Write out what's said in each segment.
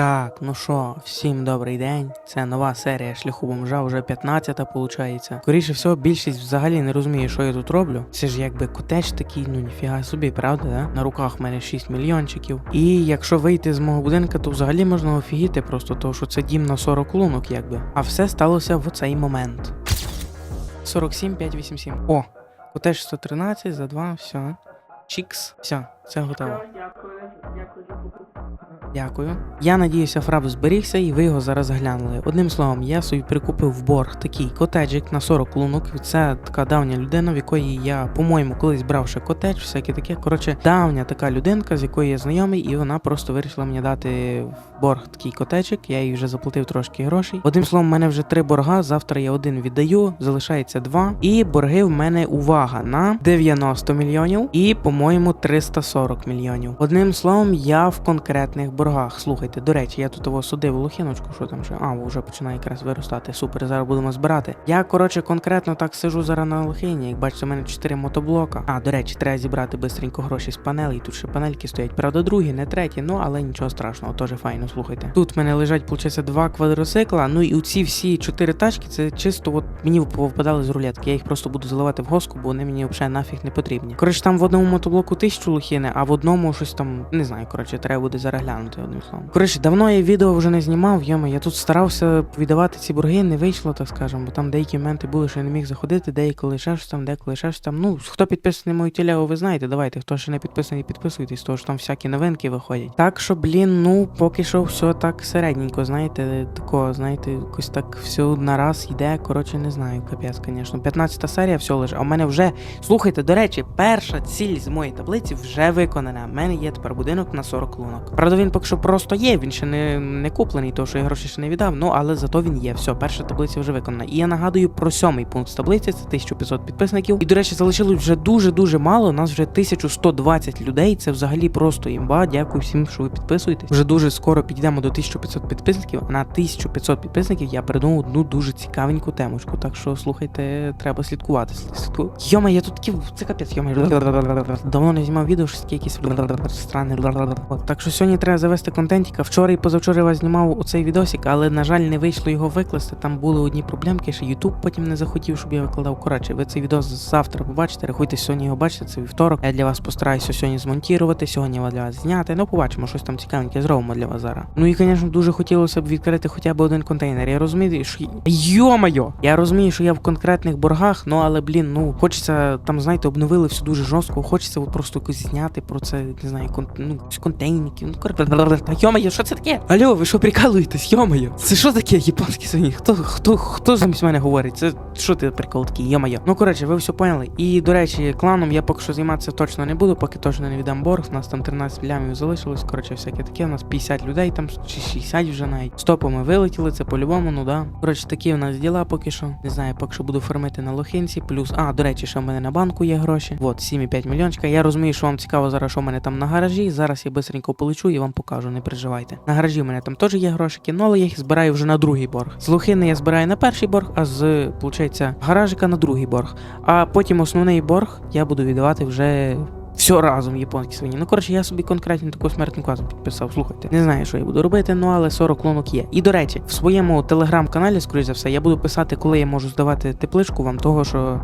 Так, ну що, всім добрий день. Це нова серія шляху бомжа, вже 15-та виходить. Скоріше всього, більшість взагалі не розуміє, що я тут роблю. Це ж якби котеч такий, ну ніфіга собі, правда, да? На руках в мене 6 мільйончиків. І якщо вийти з мого будинка, то взагалі можна офігіти просто того, що це дім на 40 лунок, якби. А все сталося в цей момент. 47, 587. О, котеч 113 за 2, все. Чікс, все, це готово. Дякую, дякую. Дякую. Я надіюся, фрап зберігся і ви його зараз глянули. Одним словом, я собі прикупив в борг такий котеджик на 40 лунок. Це така давня людина, в якої я, по-моєму, колись брав ще котедж, всяке таке. Коротше, давня така людинка, з якою я знайомий, і вона просто вирішила мені дати в борг такий котеджик. Я їй вже заплатив трошки грошей. Одним словом, в мене вже три борга. Завтра я один віддаю, залишається два. І борги в мене увага на 90 мільйонів і, по-моєму, 340 мільйонів. Одним словом, я в конкретних боргах. Слухайте, до речі, я тут його судив лохіночку, що там ще. А, вже починає якраз виростати. Супер, зараз будемо збирати. Я, коротше, конкретно так сижу зараз на лохині. Як бачите, у мене 4 мотоблока. А, до речі, треба зібрати бистренько гроші з панелей. Тут ще панельки стоять. Правда, другі, не треті, ну але нічого страшного, теж файно, слухайте. Тут в мене лежать, виходить, два квадроцикла. Ну і ці всі чотири тачки, це чисто от мені впадали з рулетки. Я їх просто буду заливати в госку, бо вони мені взагалі нафіг не потрібні. Коротше, там в одному мотоблоку тисячу лохини, а в одному щось там не знаю. Коротше, треба буде зараз глянути одним словом. Коротше, давно я відео вже не знімав. Йома, я тут старався віддавати ці борги, не вийшло, так скажемо, бо там деякі моменти були, що я не міг заходити, деякі ще щось там, деколи ще щось там. Ну, хто підписаний мою телегу, ви знаєте, давайте. Хто ще не підписаний, підписуйтесь, тому що там всякі новинки виходять. Так що, блін, ну поки що все так середненько, знаєте, такого, знаєте, якось так все на раз йде. Коротше, не знаю, капець, звісно. 15 серія все лише. А в мене вже слухайте, до речі, перша ціль з моєї таблиці вже виконана. У мене є тепер будинок на 40 лунок. Правда, він поки що просто є. Він ще не, не куплений, тому що я гроші ще не віддав. Ну але зато він є. Все, перша таблиця вже виконана. І я нагадую про сьомий пункт з таблиці. Це 1500 підписників. І до речі, залишилось вже дуже дуже мало. У нас вже 1120 людей. Це взагалі просто імба. Дякую всім, що ви підписуєтесь. Вже дуже скоро підійдемо до 1500 підписників. На 1500 підписників я придумав одну дуже цікавеньку темочку. Так що слухайте, треба слідкувати. Слідку. Йома, я тут такі це капець, йома. Давно не знімав відео, таке якісь странне. Так що сьогодні треба завести контентіка. Вчора і позавчора вас знімав оцей відосик, але на жаль не вийшло його викласти. Там були одні проблемки, що Ютуб потім не захотів, щоб я викладав. Коротше, ви цей відос завтра побачите. Рахуйте, сьогодні його бачите, це вівторок. Я для вас постараюся сьогодні змонтувати, сьогодні його для вас зняти. Ну, побачимо, щось там цікавеньке зробимо для вас зараз. Ну і, звісно, дуже хотілося б відкрити хоча б один контейнер. Я розумію, що йо-моє! Я розумію, що я в конкретних боргах, ну але блін, ну хочеться там, знаєте, обновили все дуже жорстко. Хочеться просто зняти про це, не знаю, кон, ну, якісь. Ну, коротше, та що це таке? Алло, ви що прикалуєтесь? Йо-моє? Це що таке японські свині? Хто хто хто замість мене говорить? Це що ти прикол такий? Йо-моє? Ну коротше, ви все поняли. І до речі, кланом я поки що займатися точно не буду, поки точно не віддам борг. У нас там 13 лямів залишилось. Коротше, всяке таке. У нас 50 людей там чи 60 вже навіть. Стопами вилетіли, це по-любому, ну да. Коротше, такі в нас діла поки що. Не знаю, поки що буду фармити на лохинці. Плюс, а, до речі, що в мене на банку є гроші. От, 7,5 мільйончика. Я розумію, що вам цікаво зараз, що в мене там на гаражі. Зараз я бистренько полечу і вам покажу, не переживайте. На гаражі в мене там теж є грошики, ну але я їх збираю вже на другий борг. З лохини я збираю на перший борг, а з, виходить, гаражика на другий борг. А потім основний борг я буду віддавати вже. Все разом японські свині. Ну коротше, я собі конкретно таку смертну казу підписав. Слухайте, не знаю, що я буду робити, ну але 40 лунок є. І до речі, в своєму телеграм-каналі, скоріш за все, я буду писати, коли я можу здавати тепличку вам того, що.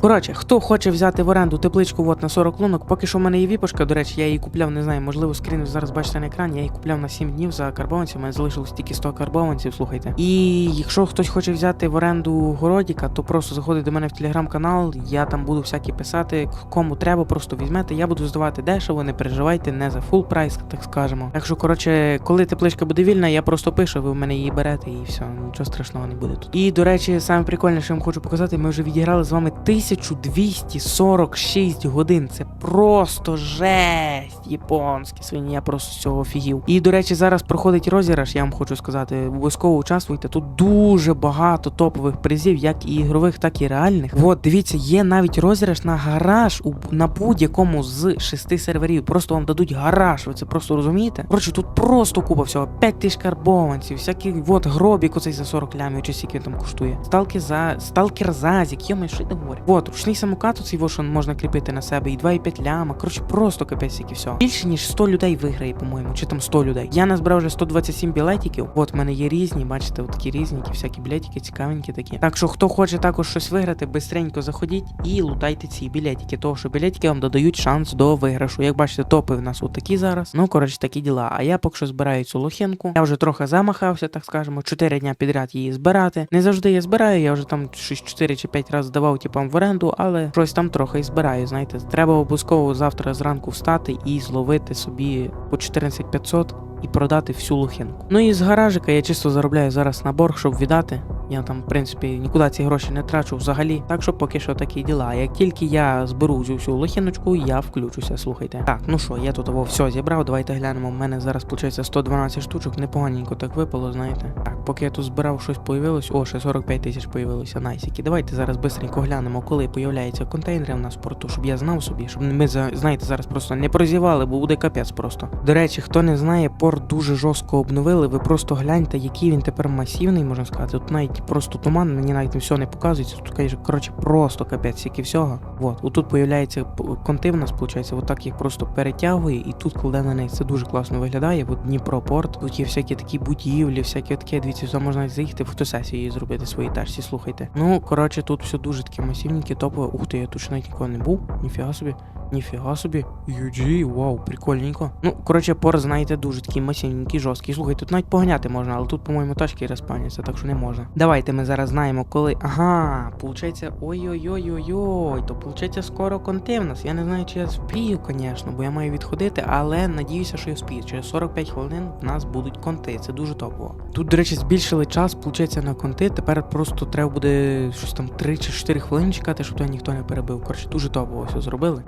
Коротше, хто хоче взяти в оренду тепличку от на 40 лунок, поки що в мене є віпошка, до речі, я її купляв, не знаю, можливо, скрін зараз бачите на екрані, я її купляв на 7 днів за мене залишилось тільки 100 карбованців, слухайте. І якщо хтось хоче взяти в оренду городіка, то просто заходить до мене в телеграм-канал, я там буду всякі писати, кому треба, просто візьмете, я буду здавати дешево, не переживайте, не за фул прайс, так скажемо. Так що, коротше, коли тепличка буде вільна, я просто пишу, ви в мене її берете і все, нічого страшного не буде тут. І до речі, саме прикольне, що я вам хочу показати, ми вже відіграли з вами 1246 годин. Це просто жесть японські свині, я просто з цього офігів. І до речі, зараз проходить розіграш, я вам хочу сказати, обов'язково участвуйте. Тут дуже багато топових призів, як і ігрових, так і реальних. От, дивіться, є навіть розіграш на гараж у на будь-якому з шести серверів. Просто вам дадуть гараж. Ви це просто розумієте? Коротше, тут просто купа всього. 5 тисяч карбованців, всякий от гробік оцей за 40 лямів, чи скільки він там коштує. Сталки за сталки Зазік, йоми, що я говорю. Вот, ручний самокат, оцей во, що можна кріпити на себе, і 2,5 ляма. Коротше, просто капець, як і все. Більше ніж 100 людей виграє, по-моєму, чи там 100 людей. Я назбирав вже 127 білетиків. От в мене є різні, бачите, от такі різні, всякі білетики, цікавенькі такі. Так що, хто хоче також щось виграти, бистренько заходіть і лутайте ці білетики. Того, що білетики вам додають шанс до виграшу. Як бачите, топи в нас от такі зараз. Ну, коротше, такі діла. А я поки що збираю цю лохинку. Я вже трохи замахався, так скажемо, 4 дня підряд її збирати. Не завжди я збираю, я вже там щось 4 чи 5 разів здавав типам в оренду, але щось там трохи і збираю. Знаєте, треба обов'язково завтра зранку встати і зловити собі по 14500 і продати всю лохинку. Ну і з гаражика я чисто заробляю зараз на борг, щоб віддати. Я там, в принципі, нікуди ці гроші не трачу взагалі. Так що поки що такі діла. А Як тільки я зберу всю лохіночку, я включуся, слухайте. Так, ну що, я тут все зібрав. Давайте глянемо. У мене зараз виходить 112 штучок, непоганенько так випало, знаєте. Так, поки я тут збирав щось появилось. О, ще 45 тисяч появилося. Найсіки. Давайте зараз бистренько глянемо, коли появляються контейнери в нас в порту, щоб я знав собі, щоб ми знаєте, зараз просто не прозівали, бо буде капець просто. До речі, хто не знає, порт дуже жорстко обновили. Ви просто гляньте, який він тепер масивний, можна сказати. Тут навіть просто туман, мені навіть все не показується. Тут каже, коротше, просто капець, скільки всього. Вот, отут появляється конти в нас, виходить, отак їх просто перетягує і тут кладе на них. Це дуже класно виглядає. От Дніпропорт, тут є всякі такі будівлі, всякі таке. Дивіться, сюди можна навіть заїхати, фотосесію її зробити своїй тачці, слухайте. Ну, коротше, тут все дуже таке масивненьке, топове. Ух ти, я тут ще навіть ніколи не був. Ніфіга собі. Ніфіга собі. UG, вау, прикольненько. Ну, коротше, пор, знаєте, дуже такий масивненький, жорсткий. Слухай, тут навіть поганяти можна, але тут, по-моєму, тачки розпаняться, так що не можна. Давайте ми зараз знаємо, коли. Ага, получається, ой-ой-ой-ой-ой. То получається скоро конти в нас. Я не знаю, чи я спію, звісно, бо я маю відходити, але надіюся, що я спію. Через 45 хвилин в нас будуть конти. Це дуже топово. Тут, до речі, збільшили час, получається, на конти. Тепер просто треба буде щось там 3 чи 4 хвилини чекати, щоб тебе ніхто не перебив. Коротше, дуже топово все зробили.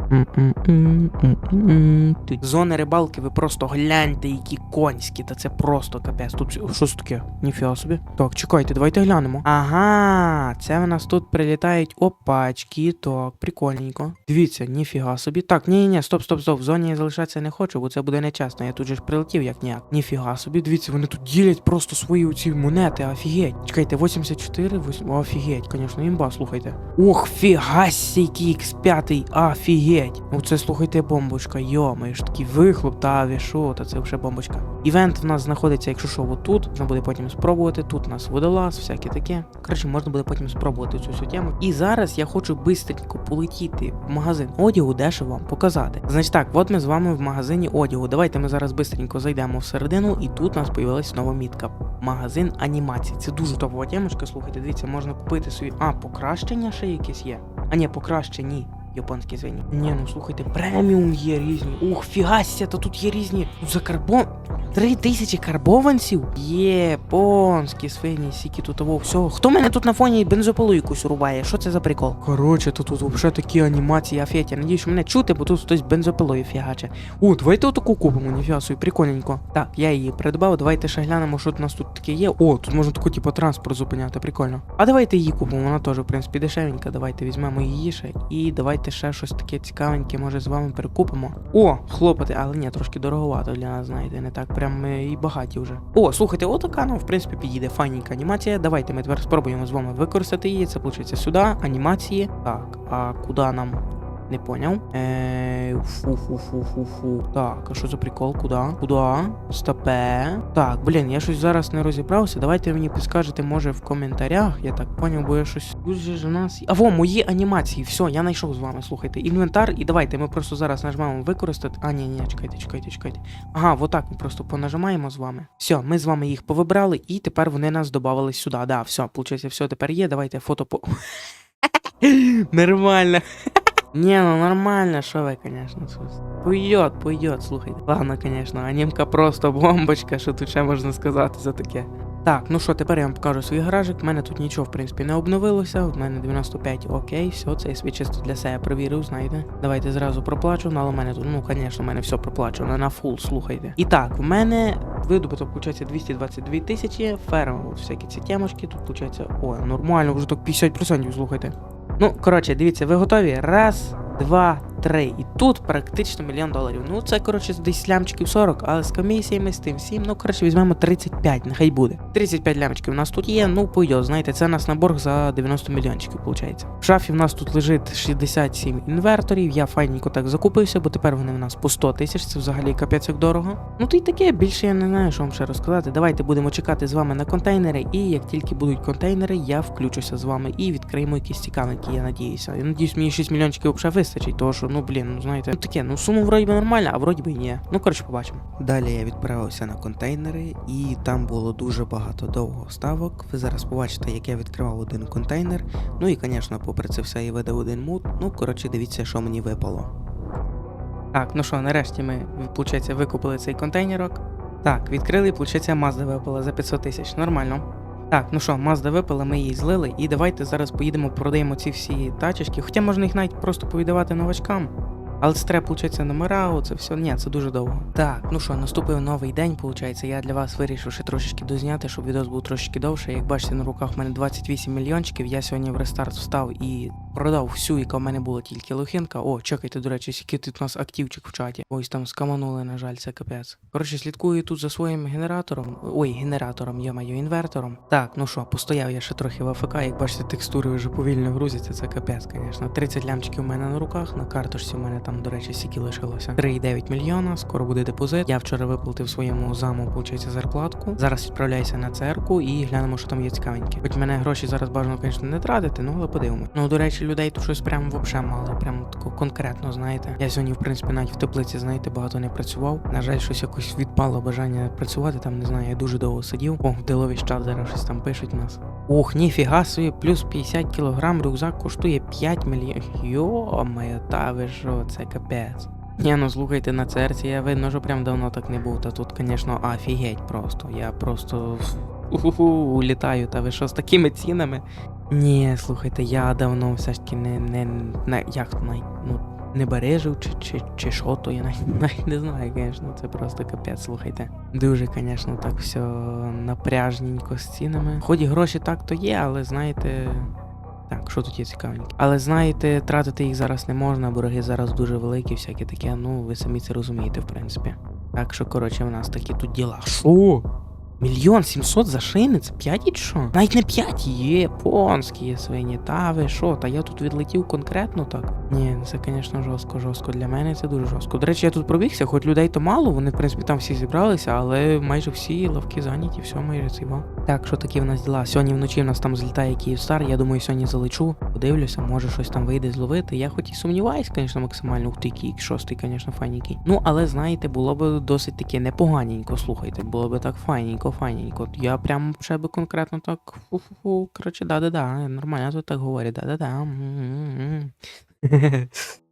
Зони рибалки, ви просто гляньте, які конські, та це просто капець. Тут що- що це таке? Ніфіга собі. Так, чекайте, давайте глянемо. Ага, це в нас тут прилітають опачки. Так, прикольненько. Дивіться, ніфіга собі. Так, ні, ні, стоп, стоп, стоп. В зоні я залишатися не хочу, бо це буде нечесно. Я тут же ж прилетів як ніяк. Ніфіга собі. Дивіться, вони тут ділять просто свої оці монети. Офігеть. Чекайте, 84, 8... Офігеть, звісно, імба, слухайте. Ох, фігасі, який X5, офігеть. Ну це слухайте, бомбочка, йоми, ж такий вихлоп, та ви що, та це вже бомбочка. Івент в нас знаходиться, якщо що, отут. Можна буде потім спробувати. Тут у нас водолаз, всяке таке. Коротше, можна буде потім спробувати цю всю тему. І зараз я хочу бистренько полетіти в магазин одягу, дещо вам показати. Значить так, от ми з вами в магазині одягу. Давайте ми зараз бистренько зайдемо всередину, і тут у нас появилась нова мітка. Магазин анімації. Це дуже топова темочка. Слухайте, дивіться, можна купити собі. А, покращення ще якесь є. А ні, покраще, ні. Японські звині. Ні, ну слухайте, преміум є різні. Ух, фігасся, то тут є різні. За карбон. Три тисячі карбованців? Японські свині, сіки тут того всього. Хто мене тут на фоні бензопилу якусь рубає? Що це за прикол? Коротше, тут, тут взагалі такі анімації, афеті. Надіюсь, що мене чути, бо тут хтось бензопилою фігаче. О, давайте отаку купимо, ніфіга собі, прикольненько. Так, я її придбав. Давайте ще глянемо, що у нас тут таке є. О, тут можна таку, типу, транспорт зупиняти, прикольно. А давайте її купимо, вона теж, в принципі, дешевенька. Давайте візьмемо її ще. І давайте ще щось таке цікавеньке, може, з вами перекупимо. О, хлопати, але ні, трошки дороговато для нас, знаєте, не так прям і багаті вже. О, слухайте, отака нам, в принципі, підійде файненька анімація. Давайте ми тепер спробуємо з вами використати її. Це виходить сюди, анімації. Так, а куди нам? Не поняв. Е, фу фу фу фу фу Так, а що за прикол? Куди? Куди? Стопе. Так, блін, я щось зараз не розібрався. Давайте мені підскажете, може, в коментарях. Я так поняв, бо я щось. Дуже ж у нас. А во, мої анімації. Все, я знайшов з вами. Слухайте. Інвентар, і давайте ми просто зараз нажмемо використати. А, ні, ні, чекайте, чекайте, чекайте. Ага, отак ми просто понажимаємо з вами. Все, ми з вами їх повибрали, і тепер вони нас додавали сюди. Да, все, виходить, все тепер є. Давайте фото по. Нормально. Не, ну нормально, що ви, конечно. Пойдет, пойдет, слухайте. Ладно, конечно, анімка просто бомбочка, що тут ще можна сказати за таке. Так, ну що, тепер я вам покажу свій гаражик. У мене тут нічого, в принципі, не обновилося. У мене 95, окей, все, це я собі чисто для себе провірив, знаєте. Давайте зразу проплачу, ну, але в мене тут, ну, звісно, в мене все проплачено на фул, слухайте. І так, в мене видобуток, виходить, 222 тисячі, ферма, всякі ці темочки, тут, виходить, ой, нормально, вже так 50%, слухайте. Ну, коротше, дивіться, ви готові? Раз, два, 3. І тут практично мільйон доларів. Ну, це, коротше, десь лямчиків 40, але з комісіями, з тим всім, ну, коротше, візьмемо 35, нехай буде. 35 лямчиків у нас тут є, ну, пойдет, знаєте, це у нас на борг за 90 мільйончиків, виходить. В шафі в нас тут лежить 67 інверторів, я файненько так закупився, бо тепер вони в нас по 100 тисяч, це взагалі капець як дорого. Ну, то й таке, більше я не знаю, що вам ще розказати. Давайте будемо чекати з вами на контейнери, і як тільки будуть контейнери, я включуся з вами і відкриємо якісь цікавинки, я надіюся. Я надіюсь, мені 6 мільйончиків вже вистачить, тому що, ну блін, ну знаєте, ну таке, ну сума вроді би нормальна, а вроді би і ні. Ну коротше, побачимо. Далі я відправився на контейнери, і там було дуже багато довго ставок. Ви зараз побачите, як я відкривав один контейнер. Ну і, звісно, попри це все і видав один мут. Ну, коротше, дивіться, що мені випало. Так, ну що, нарешті ми, виходить, викупили цей контейнерок. Так, відкрили, і, виходить, Mazda випала за 500 тисяч. Нормально. Так, ну що, мазда випили, ми її злили, і давайте зараз поїдемо, продаємо ці всі тачечки. Хоча можна їх навіть просто повідавати новачкам. Але це треба, виходить, номера, оце все. Ні, це дуже довго. Так, ну що, наступив новий день, виходить. Я для вас вирішив ще трошечки дозняти, щоб відео був трошечки довше. Як бачите, на руках в мене 28 мільйончиків. Я сьогодні в рестарт встав і продав всю, яка в мене була тільки лохинка. О, чекайте, до речі, скільки тут у нас активчик в чаті. Ось там скаманули, на жаль, це капець. Коротше, слідкую тут за своїм генератором. Ой, генератором, я маю інвертором. Так, ну що, постояв я ще трохи в АФК. Як бачите, текстури вже повільно грузяться, це капець, звісно. 30 лямчиків у мене на руках, на карточці у мене там, до речі, стільки лишилося. 3,9 мільйона, скоро буде депозит. Я вчора виплатив своєму заму, виходить, зарплатку. Зараз відправляюся на церкву і глянемо, що там є цікавеньке. Хоч мене гроші зараз бажано, звісно, не тратити, ну але подивимось. Ну, до речі, людей тут щось прям вообще мало, прям тако конкретно, знаєте. Я сьогодні, в принципі, навіть в теплиці, знаєте, багато не працював. На жаль, щось якось відпало бажання працювати. Там не знаю, я дуже довго сидів. О, в диловий чат зараз щось там пишуть нас. Ох, ніфіга собі, плюс 50 кілограм рюкзак коштує 5 мільйонів. Йо-моє, та ви що, це капець. Ні, ну слухайте, на церці я видно, що прям давно так не був. Та тут, звісно, офігеть просто. Я просто улітаю. Та ви що з такими цінами? Ні, слухайте, я давно все ж таки не, не, не як то ну, не бережив чи, чи, чи що, то я навіть, навіть не знаю, звісно, це просто капець, слухайте. Дуже, звісно, так все напряжненько з цінами. Хоч і гроші так то є, але знаєте. Так, що тут є цікавеньке? Але знаєте, тратити їх зараз не можна, борги зараз дуже великі, всяке таке, ну ви самі це розумієте, в принципі. Так що, коротше, в нас такі тут діла. Що? Мільйон сімсот за шини? Це п'ять і що? Навіть не п'ять, є свині. Та ви що? Та я тут відлетів конкретно так. Ні, це, звісно, жорстко, жорстко. Для мене це дуже жорстко. До речі, я тут пробігся, хоч людей то мало, вони, в принципі, там всі зібралися, але майже всі лавки зайняті, все майже ціво. Так, що такі в нас діла? Сьогодні вночі в нас там злітає Київстар. Я думаю, сьогодні залечу, подивлюся, може щось там вийде зловити. Я хоч і сумніваюсь, звісно, максимально ух ти кік, шостий, звісно, файненький. Ну, але знаєте, було б досить таки непоганенько, слухайте, було б так файненько, файненько. Я прям ще би конкретно так фу-фу-фу. Коротше, да-да-да, нормально тут так говорять, да-да-да.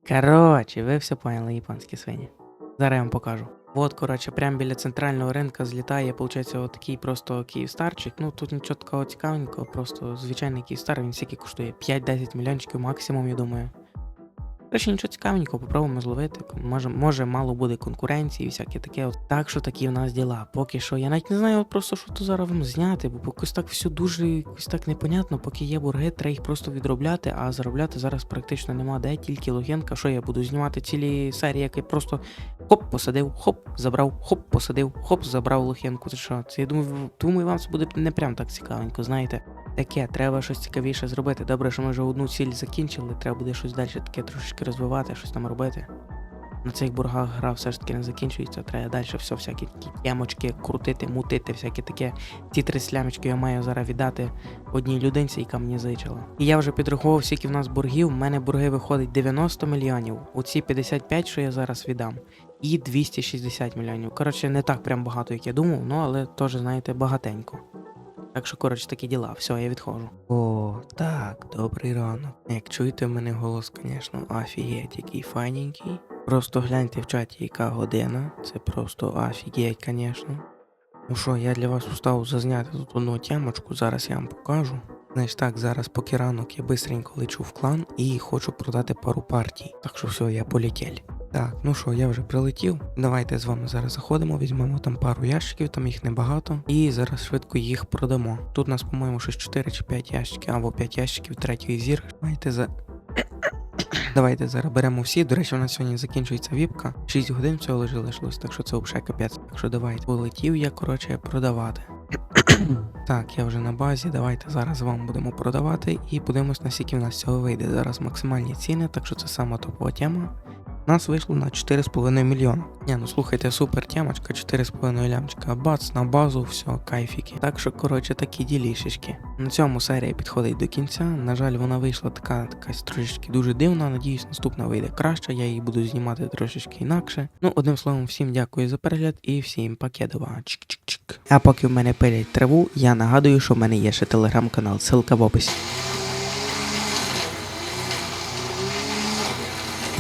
Коротше, ви все поняли, японські свині. Зараз я вам покажу. От, коротше, прямо біля центрального ринка злітає, виходить, отакий просто Київстарчик. Ну тут нічого такого цікавенького, просто звичайний Київстар, він всякий коштує 5-10 мільйончиків максимум, я думаю. Коротше, нічого цікавенького, попробуємо зловити. Може, може, мало буде конкуренції всяке таке. От. Так що такі в нас діла. Поки що я навіть не знаю от просто, що то зараз вам зняти, бо якось так все дуже якось так непонятно, поки є борги, треба їх просто відробляти, а заробляти зараз практично нема де, тільки логінка. Що я буду знімати цілі серії, які просто хоп, посадив, хоп, забрав, хоп, посадив, хоп, забрав лохінку. Це що? Це я думаю, думаю, вам це буде не прям так цікавенько, знаєте. Таке, треба щось цікавіше зробити. Добре, що ми вже одну ціль закінчили, треба буде щось далі таке трошечки розвивати, щось там робити. На цих боргах гра все ж таки не закінчується, треба далі все всякі такі темочки крутити, мутити, всяке таке. Ці три слямочки я маю зараз віддати одній людинці, яка мені зичила. І я вже підрахував, скільки в нас боргів. У мене борги виходить 90 мільйонів. Оці 55, що я зараз віддам, і 260 мільйонів. Коротше, не так прям багато, як я думав, ну але теж, знаєте, багатенько. Так що, коротше, такі діла, все, я відходжу. О, так, добрий ранок. Як чуєте в мене голос, звісно, офігеть, який файненький. Просто гляньте в чаті, яка година. Це просто офігеть, звісно. Ну що, я для вас устав зазняти тут одну темочку, зараз я вам покажу. Знаєш так, зараз поки ранок я бистренько лечу в клан і хочу продати пару партій. Так що все, я полетів. Так, ну що, я вже прилетів. Давайте з вами зараз заходимо, візьмемо там пару ящиків, там їх небагато. І зараз швидко їх продамо. Тут у нас, по-моєму, щось 4 чи 5 ящиків, або 5 ящиків третьої зірки. Давайте за. Давайте зараз беремо всі. До речі, у нас сьогодні закінчується віпка. 6 годин всього лише лишилось, так що це взагалі капець. Так що давайте. Полетів я, коротше, продавати. так, я вже на базі. Давайте зараз вам будемо продавати і подивимось, наскільки в нас цього вийде. Зараз максимальні ціни, так що це сама топова тема. Нас вийшло на 4,5 мільйона. Ні, ну слухайте, супер темочка, 4,5 лямчика. Бац, на базу, все, кайфіки. Так що, коротше, такі ділішечки. На цьому серія підходить до кінця. На жаль, вона вийшла така, якась трошечки дуже дивна. Надіюсь, наступна вийде краще. Я її буду знімати трошечки інакше. Ну, одним словом, всім дякую за перегляд і всім пакетова. Чик-чик-чик. А поки в мене пилять траву, я нагадую, що в мене є ще телеграм-канал, ссылка в описі.